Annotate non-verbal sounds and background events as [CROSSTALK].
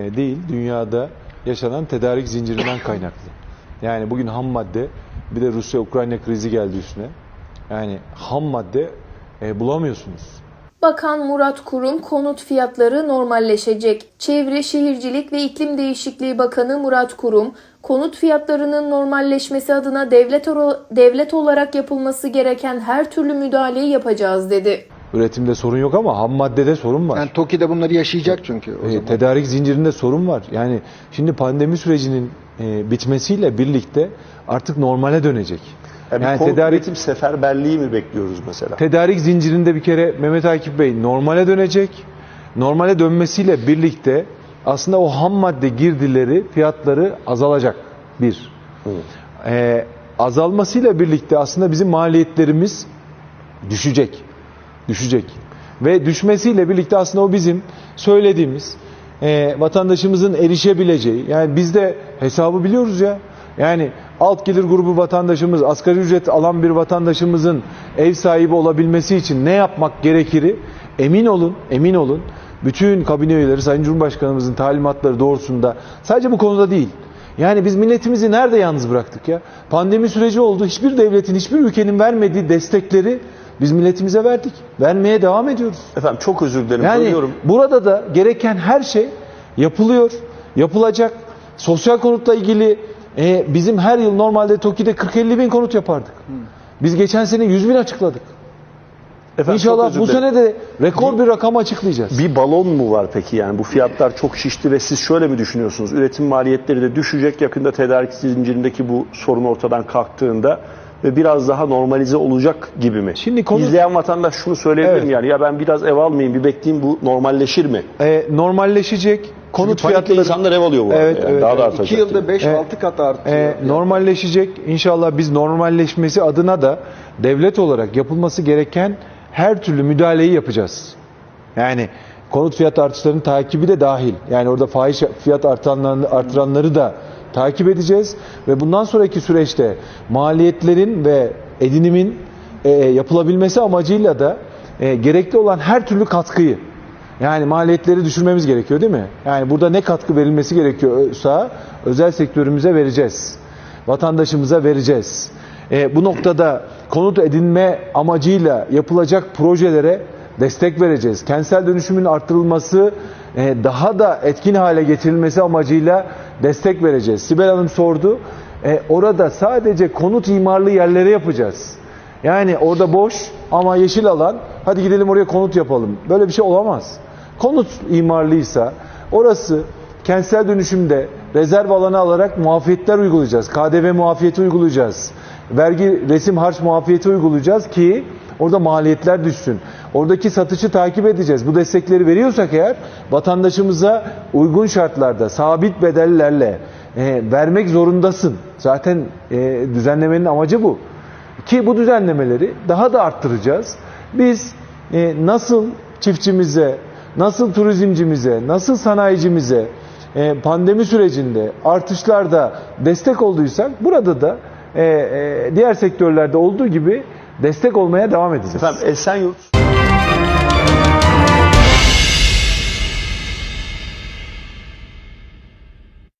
E, değil, dünyada yaşanan tedarik zincirinden [COUGHS] kaynaklı. Yani bugün ham madde, bir de Rusya-Ukrayna krizi geldi üstüne. Yani ham madde e, bulamıyorsunuz. Bakan Murat Kurum konut fiyatları normalleşecek. Çevre, Şehircilik ve İklim Değişikliği Bakanı Murat Kurum, konut fiyatlarının normalleşmesi adına devlet, devlet olarak yapılması gereken her türlü müdahaleyi yapacağız dedi. Üretimde sorun yok ama ham maddede sorun var. Yani TOKİ'de bunları yaşayacak çünkü o E, zaman. tedarik zincirinde sorun var. Yani şimdi pandemi sürecinin e, bitmesiyle birlikte artık normale dönecek. Yani, Yani tedarik üretim seferberliği mi bekliyoruz mesela? tedarik zincirinde bir kere Mehmet Akif Bey normale dönecek. Normale dönmesiyle birlikte aslında o ham madde girdileri fiyatları azalacak. Bir. Ee, azalmasıyla birlikte aslında bizim maliyetlerimiz düşecek. Düşecek. Ve düşmesiyle birlikte aslında o bizim söylediğimiz e, vatandaşımızın erişebileceği yani biz de hesabı biliyoruz ya. Yani alt gelir grubu vatandaşımız, asgari ücret alan bir vatandaşımızın ev sahibi olabilmesi için ne yapmak gerekiri emin olun, emin olun. Bütün kabine üyeleri Sayın Cumhurbaşkanımızın talimatları doğrusunda sadece bu konuda değil. Yani biz milletimizi nerede yalnız bıraktık ya? Pandemi süreci oldu. Hiçbir devletin, hiçbir ülkenin vermediği destekleri biz milletimize verdik. Vermeye devam ediyoruz. Efendim çok özür dilerim. Yani bölüyorum. burada da gereken her şey yapılıyor, yapılacak. Sosyal konutla ilgili e, bizim her yıl normalde TOKİ'de 40-50 bin konut yapardık. Biz geçen sene 100 bin açıkladık. Efendim, İnşallah bu sene de rekor bir rakam açıklayacağız. Bir balon mu var peki yani bu fiyatlar çok şişti ve siz şöyle mi düşünüyorsunuz? Üretim maliyetleri de düşecek yakında tedarik zincirindeki bu sorun ortadan kalktığında biraz daha normalize olacak gibi mi? Şimdi konu- İzleyen vatandaş şunu söyleyebilir Evet. mi yani ya ben biraz ev almayayım bir bekleyeyim bu normalleşir mi? E, normalleşecek konut Çünkü fiyatları insanlar ev alıyor bu arada Evet, yani. evet, daha da evet. artacak. İki yılda yani. 5-6 kat artıyor. E, Yani. normalleşecek. İnşallah biz normalleşmesi adına da devlet olarak yapılması gereken her türlü müdahaleyi yapacağız. Yani konut fiyat artışlarının takibi de dahil. Yani orada fahiş fiyat artanlarını, artıranları da takip edeceğiz ve bundan sonraki süreçte maliyetlerin ve edinimin e, yapılabilmesi amacıyla da e, gerekli olan her türlü katkıyı yani maliyetleri düşürmemiz gerekiyor değil mi? Yani burada ne katkı verilmesi gerekiyorsa özel sektörümüze vereceğiz. Vatandaşımıza vereceğiz. E, bu noktada konut edinme amacıyla yapılacak projelere destek vereceğiz. Kentsel dönüşümün arttırılması, e, daha da etkin hale getirilmesi amacıyla destek vereceğiz. Sibel Hanım sordu. E, orada sadece konut imarlı yerlere yapacağız. Yani orada boş ama yeşil alan hadi gidelim oraya konut yapalım. Böyle bir şey olamaz. Konut imarlıysa orası kentsel dönüşümde rezerv alanı alarak muafiyetler uygulayacağız. KDV muafiyeti uygulayacağız. Vergi resim harç muafiyeti uygulayacağız ki orada maliyetler düşsün. Oradaki satışı takip edeceğiz. Bu destekleri veriyorsak eğer vatandaşımıza uygun şartlarda sabit bedellerle e, vermek zorundasın. Zaten e, düzenlemenin amacı bu. Ki bu düzenlemeleri daha da arttıracağız. Biz e, nasıl çiftçimize, nasıl turizmcimize, nasıl sanayicimize e, pandemi sürecinde artışlarda destek olduysak burada da e, e, diğer sektörlerde olduğu gibi destek olmaya devam edeceğiz. Efendim Esenyurt